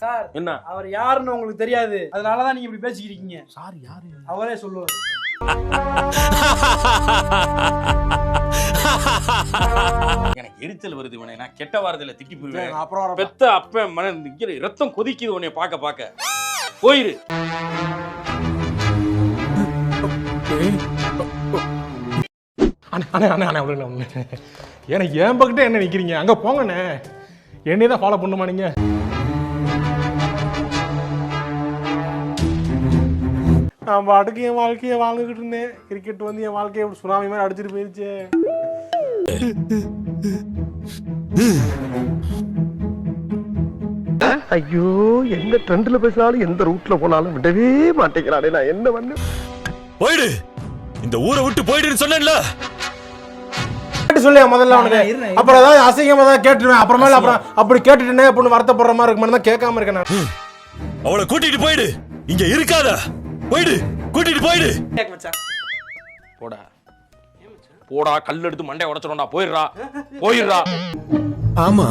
Sir என்ன அவர் யாருன்னு உங்களுக்கு தெரியாது அதனாலதான் நீங்க இப்படி பேசிக்கிறீங்க சார் யாரு அவரே சொல்லுவார் எனக்கு எரிச்சல் வருது உன்னை நான் கெட்ட வார்த்தையில திட்டி போயிருவேன் அப்புறம். பெத்த அப்ப மன ரத்தம் கொதிக்குது உன்னை பார்க்க பார்க்க போயிரு அண்ணே அண்ணே அண்ணே அண்ணே எனக்கு என் பக்கத்துல என்ன நிக்கிறீங்க? அங்க போங்கண்ணே. என்னைய தான் ஃபாலோ பண்ணுமா நீங்க? நான் பாட்டுக்கு என் வாழ்க்கையை வாழ்ந்துகிட்டு இருந்தேன். கிரிக்கெட் வந்து என் வாழ்க்கையை ஒரு சுனாமி மாதிரி அடிச்சிட்டு போயிருச்சு. ஐயோ எந்த ட்ரெண்ட்ல பேசினாலும் எந்த ரூட்ல போனாலும் விடவே மாட்டேங்கிறானே நான் என்ன பண்ணு? போயிடு. இந்த ஊரை விட்டு போயிடுன்னு சொன்னேன்ல. சொல்லியா முதல்ல அவனுக்கு. அப்புறம் ஏதாவது அசிங்கமா தான் கேட்டுருவேன். அப்புறமேல அப்புறம் அப்படி கேட்டுட்டேனே அப்படின்னு வருத்தப்படுற மாதிரி இருக்கு தான் கேட்காம இருக்கேன் நான். அவளை கூட்டிட்டு போயிடு. இங்க இருக்காத. போயிடு. கூட்டிட்டு போயிடு. போடா. போடா கல் எடுத்து மண்டைய உடைச்சிடும்டா. போயிடுறா. போயிடுறா. ஆமா.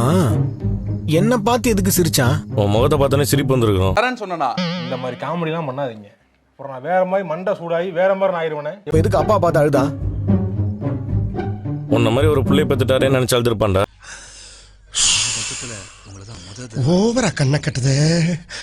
என்ன பார்த்து எதுக்கு சிரிச்சான்? உன் முகத்தை பார்த்தோன்னே சிரிப்பு வந்திருக்கும். வரேன்னு சொன்னா இந்த மாதிரி காமெடிலாம் பண்ணாதீங்க. அப்புறம் நான் வேற மாதிரி மண்டை சூடாகி வேற மாதிரி நான் ஆயிருவேனே. இப்ப எதுக்கு அப்பா பார்த்து அழுதா? உன்ன மாதிரி ஒரு பிள்ளை பெத்துட்டாரே நினைச்சு அழுதுருப்பான்டா ஓவரா கண்ணை கட்டுதே.